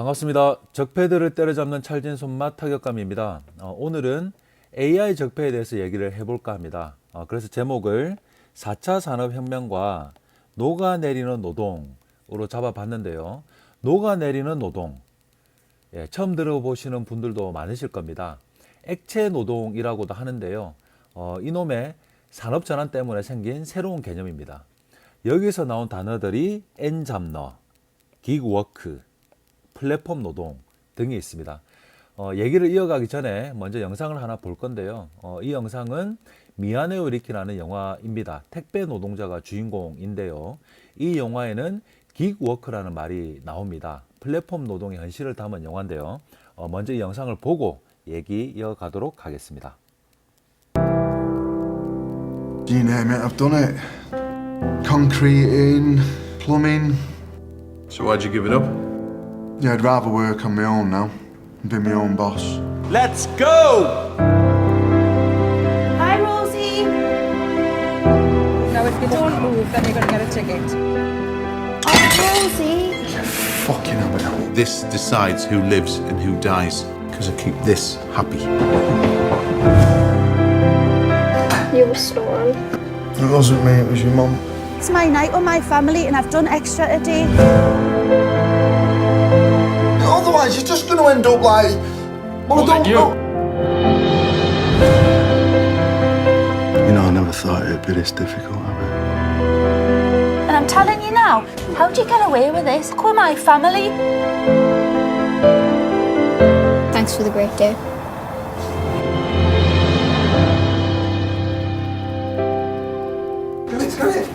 반갑습니다. 적폐들을 때려잡는 찰진 손맛 타격감입니다. 어, 오늘은 AI 적폐에 대해서 얘기를 해볼까 합니다. 어, 그래서 제목을 4차 산업혁명과 녹아내리는 노동으로 잡아봤는데요. 녹아내리는 노동. 예, 처음 들어보시는 분들도 많으실 겁니다. 액체 노동이라고도 하는데요. 어, 이놈의 산업 전환 때문에 생긴 새로운 개념입니다. 여기서 나온 단어들이 엔잡너, 기그워크, 플랫폼 노동 등이 있습니다. 어, 얘기를 이어가기 전에 먼저 영상을 하나 볼 건데요. 어, 이 영상은 미안해요 리키라는 영화입니다. 택배 노동자가 주인공인데요. 이 영화에는 기그워크라는 말이 나옵니다. 플랫폼 노동의 현실을 담은 영화인데요. 어, 먼저 이 영상을 보고 얘기 이어가도록 하겠습니다. You name it, I've done it. Concreting, plumbing. So why'd you give it up? Yeah, I'd rather work on my own now and be my own boss. Let's go! Hi, Rosie. Now, if you don't move, then you're going to get a ticket. Oh, Rosie. Fucking hell. This decides who lives and who dies. Because I keep this happy. You were snoring. It wasn't me, it was your mum. It's my night with my family, and I've done extra today. Otherwise, you're just going to end up like. Well, I don't know. You know, I never thought it'd be this difficult, have And I'm telling you now, how'd you get away with this? Call my family. Thanks for the great day. Can it, can it?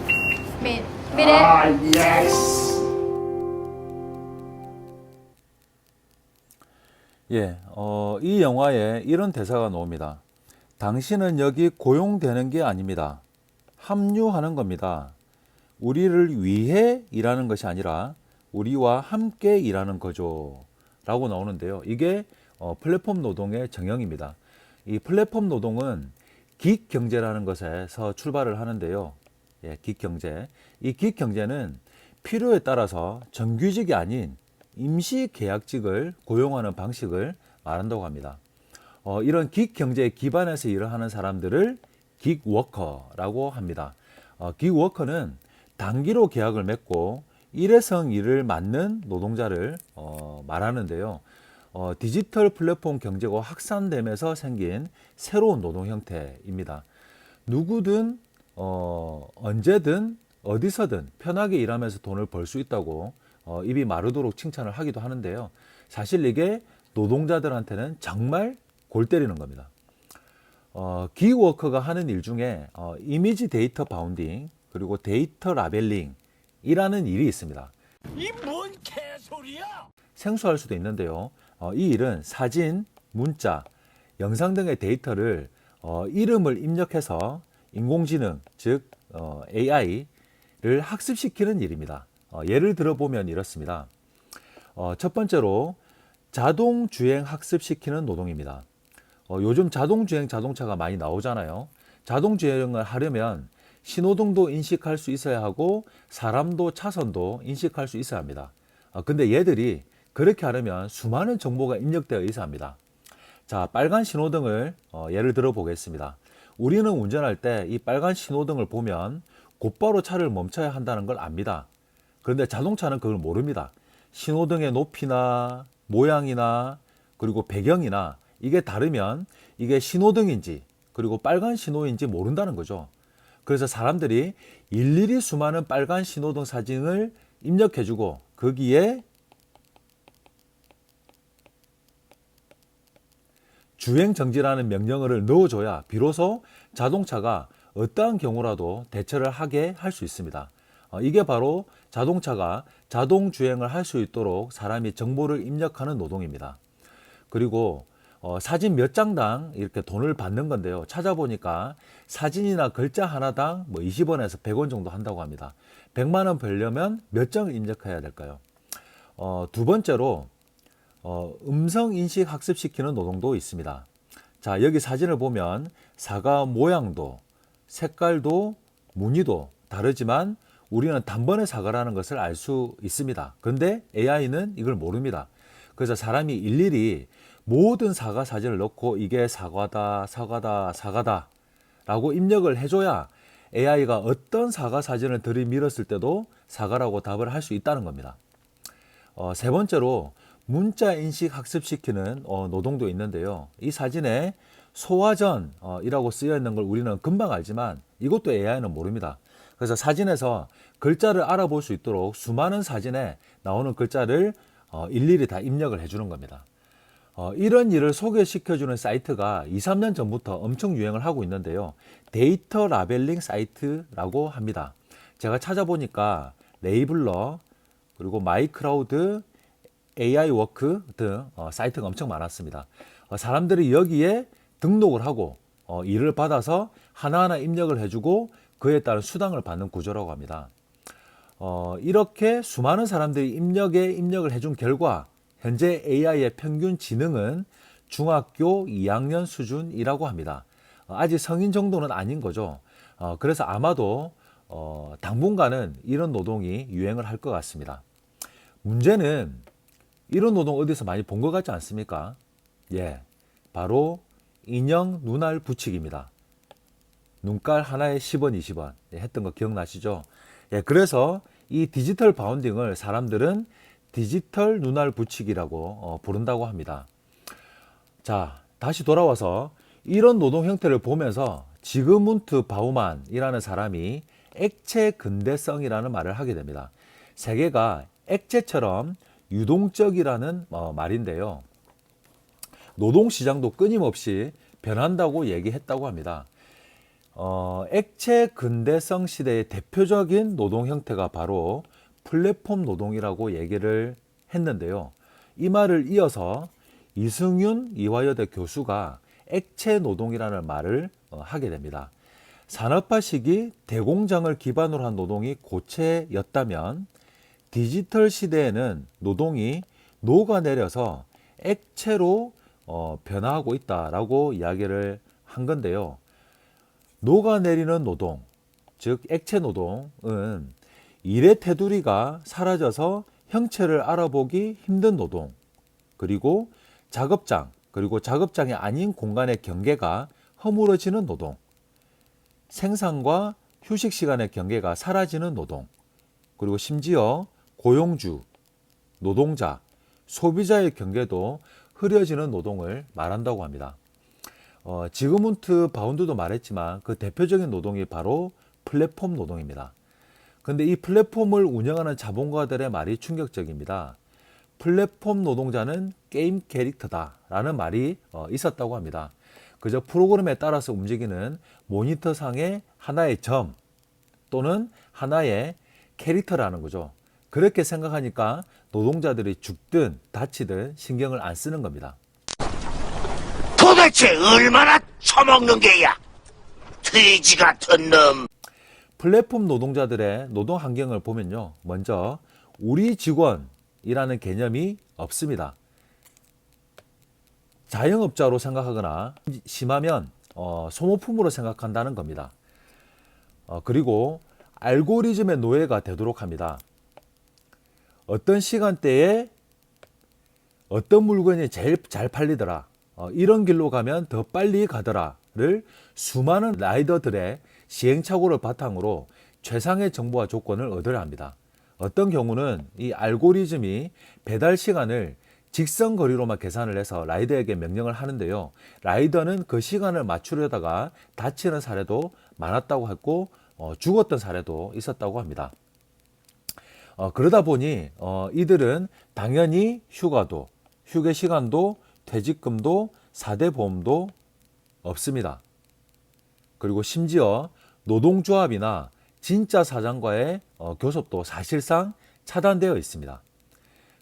Made, made it. 예, 어, 이 영화에 이런 대사가 나옵니다. 당신은 여기 고용되는 게 아닙니다. 합류하는 겁니다. 우리를 위해 일하는 것이 아니라 우리와 함께 일하는 거죠. 라고 나오는데요. 이게 어, 플랫폼 노동의 정형입니다. 이 플랫폼 노동은 기익 경제라는 것에서 출발을 하는데요. 예, 기익 경제. 이 기익 경제는 필요에 따라서 정규직이 아닌 임시 계약직을 고용하는 방식을 말한다고 합니다. 어, 이런 기익 경제에 기반해서 일을 하는 사람들을 기워커라고 합니다. 어, 기워커는 단기로 계약을 맺고 일회성 일을 맡는 노동자를 어, 말하는데요. 어, 디지털 플랫폼 경제가 확산되면서 생긴 새로운 노동 형태입니다. 누구든 어, 언제든 어디서든 편하게 일하면서 돈을 벌 수 있다고 어, 입이 마르도록 칭찬을 하기도 하는데요. 사실 이게 노동자들한테는 정말 골 때리는 겁니다. 어, 기워커가 하는 일 중에 어, 이미지 데이터 바운딩 그리고 데이터 라벨링이라는 일이 있습니다. 이 뭔 개소리야! 생소할 수도 있는데요. 어, 이 일은 사진, 문자, 영상 등의 데이터를 어, 이름을 입력해서 인공지능, 즉 어, AI를 학습시키는 일입니다. 어, 예를 들어보면 이렇습니다. 어, 첫 번째로 자동 주행 학습시키는 노동입니다. 어, 요즘 자동 주행 자동차가 많이 나오잖아요. 자동 주행을 하려면 신호등도 인식할 수 있어야 하고 사람도 차선도 인식할 수 있어야 합니다. 어, 근데 얘들이 그렇게 하려면 수많은 정보가 입력되어 있어야 합니다. 자, 빨간 신호등을 어, 예를 들어 보겠습니다. 우리는 운전할 때 이 빨간 신호등을 보면 곧바로 차를 멈춰야 한다는 걸 압니다. 그런데 자동차는 그걸 모릅니다. 신호등의 높이나 모양이나 그리고 배경이나 이게 다르면 이게 신호등인지 그리고 빨간 신호인지 모른다는 거죠. 그래서 사람들이 일일이 수많은 빨간 신호등 사진을 입력해주고 거기에 주행 정지라는 명령어를 넣어줘야 비로소 자동차가 어떠한 경우라도 대처를 하게 할 수 있습니다. 어, 이게 바로 자동차가 자동 주행을 할 수 있도록 사람이 정보를 입력하는 노동입니다. 그리고 어, 사진 몇 장당 이렇게 돈을 받는 건데요. 찾아보니까 사진이나 글자 하나당 뭐 20원에서 100원 정도 한다고 합니다. 100만 원 벌려면 몇 장을 입력해야 될까요? 어, 두 번째로 어, 음성 인식 학습시키는 노동도 있습니다. 자, 여기 사진을 보면 사과 모양도 색깔도 무늬도 다르지만 우리는 단번에 사과라는 것을 알 수 있습니다. 근데 AI는 이걸 모릅니다. 그래서 사람이 일일이 모든 사과 사진을 넣고 이게 사과다, 사과다, 사과다 라고 입력을 해줘야 AI가 어떤 사과 사진을 들이밀었을 때도 사과라고 답을 할 수 있다는 겁니다. 어, 세 번째로 문자 인식 학습시키는 어, 노동도 있는데요. 이 사진에 소화전이라고 쓰여 있는 걸 우리는 금방 알지만 이것도 AI는 모릅니다. 그래서 사진에서 글자를 알아볼 수 있도록 수많은 사진에 나오는 글자를 어, 일일이 다 입력을 해주는 겁니다. 어, 이런 일을 소개시켜주는 사이트가 2, 3년 전부터 엄청 유행을 하고 있는데요. 데이터 라벨링 사이트라고 합니다. 제가 찾아보니까 레이블러, 그리고 마이크라우드, AI 워크 등 어, 사이트가 엄청 많았습니다. 어, 사람들이 여기에 등록을 하고 어, 일을 받아서 하나하나 입력을 해주고 그에 따른 수당을 받는 구조라고 합니다. 어, 이렇게 수많은 사람들이 입력에 입력을 해준 결과 현재 AI의 평균 지능은 중학교 2학년 수준이라고 합니다. 어, 아직 성인 정도는 아닌 거죠. 어, 그래서 아마도 어, 당분간은 이런 노동이 유행을 할 것 같습니다. 문제는 이런 노동 어디서 많이 본 것 같지 않습니까? 예, 바로 인형 눈알 붙이기입니다. 눈깔 하나에 10원, 20원 예, 했던 거 기억나시죠? 예, 그래서 이 디지털 바운딩을 사람들은 디지털 눈알 붙이기라고 어, 부른다고 합니다. 자, 다시 돌아와서 이런 노동 형태를 보면서 지그문트 바우만이라는 사람이 액체 근대성이라는 말을 하게 됩니다. 세계가 액체처럼 유동적이라는 어, 말인데요. 노동 시장도 끊임없이 변한다고 얘기했다고 합니다. 어, 액체 근대성 시대의 대표적인 노동 형태가 바로 플랫폼 노동이라고 얘기를 했는데요. 이 말을 이어서 이승윤 이화여대 교수가 액체 노동이라는 말을 어, 하게 됩니다. 산업화 시기 대공장을 기반으로 한 노동이 고체였다면 디지털 시대에는 노동이 녹아내려서 액체로 어, 변화하고 있다라고 이야기를 한 건데요. 녹아내리는 노동, 즉 액체 노동은 일의 테두리가 사라져서 형체를 알아보기 힘든 노동, 그리고 작업장, 그리고 작업장이 아닌 공간의 경계가 허물어지는 노동, 생산과 휴식 시간의 경계가 사라지는 노동, 그리고 심지어 고용주, 노동자, 소비자의 경계도 흐려지는 노동을 말한다고 합니다. 어, 지그문트 바운드도 말했지만 그 대표적인 노동이 바로 플랫폼 노동입니다. 근데 이 플랫폼을 운영하는 자본가들의 말이 충격적입니다. 플랫폼 노동자는 게임 캐릭터다 라는 말이 어, 있었다고 합니다. 그저 프로그램에 따라서 움직이는 모니터상의 하나의 점 또는 하나의 캐릭터라는 거죠. 그렇게 생각하니까 노동자들이 죽든 다치든 신경을 안 쓰는 겁니다. 도대체 얼마나 처먹는 게야? 돼지 같은 놈. 플랫폼 노동자들의 노동 환경을 보면요. 먼저 우리 직원이라는 개념이 없습니다. 자영업자로 생각하거나 심하면 어, 소모품으로 생각한다는 겁니다. 어, 그리고 알고리즘의 노예가 되도록 합니다. 어떤 시간대에 어떤 물건이 제일 잘 팔리더라. 어, 이런 길로 가면 더 빨리 가더라를 수많은 라이더들의 시행착오를 바탕으로 최상의 정보와 조건을 얻어야 합니다. 어떤 경우는 이 알고리즘이 배달 시간을 직선 거리로만 계산을 해서 라이더에게 명령을 하는데요. 라이더는 그 시간을 맞추려다가 다치는 사례도 많았다고 했고 어, 죽었던 사례도 있었다고 합니다. 어, 그러다 보니 어, 이들은 당연히 휴가도, 휴게 시간도, 퇴직금도, 사대 보험도 없습니다. 그리고 심지어 노동조합이나 진짜 사장과의 어, 교섭도 사실상 차단되어 있습니다.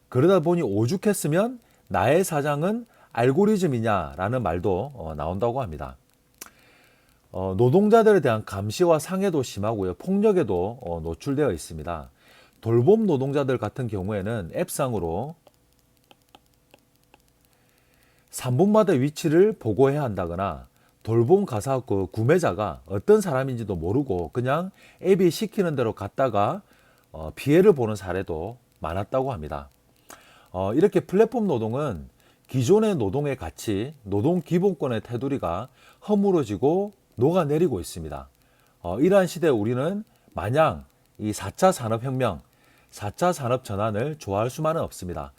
그러다 보니 오죽했으면 나의 사장은 알고리즘이냐라는 말도 어, 나온다고 합니다. 어, 노동자들에 대한 감시와 상해도 심하고요. 폭력에도 어, 노출되어 있습니다. 돌봄 노동자들 같은 경우에는 앱상으로 3분마다 위치를 보고해야 한다거나 돌봄 가사 그 구매자가 어떤 사람인지도 모르고 그냥 앱이 시키는 대로 갔다가 어, 피해를 보는 사례도 많았다고 합니다. 어, 이렇게 플랫폼 노동은 기존의 노동의 가치, 노동 기본권의 테두리가 허물어지고 녹아내리고 있습니다. 어, 이러한 시대에 우리는 마냥 이 4차 산업혁명, 4차 산업 전환을 좋아할 수만은 없습니다.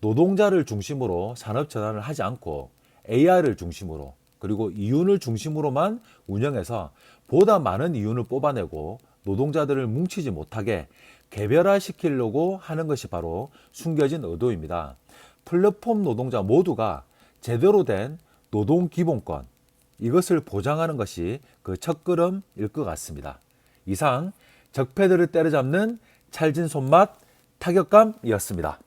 노동자를 중심으로 산업 전환을 하지 않고 AI를 중심으로 그리고 이윤을 중심으로만 운영해서 보다 많은 이윤을 뽑아내고 노동자들을 뭉치지 못하게 개별화시키려고 하는 것이 바로 숨겨진 의도입니다. 플랫폼 노동자 모두가 제대로 된 노동 기본권 이것을 보장하는 것이 그 첫걸음일 것 같습니다. 이상 적폐들을 때려잡는 찰진 손맛 타격감이었습니다.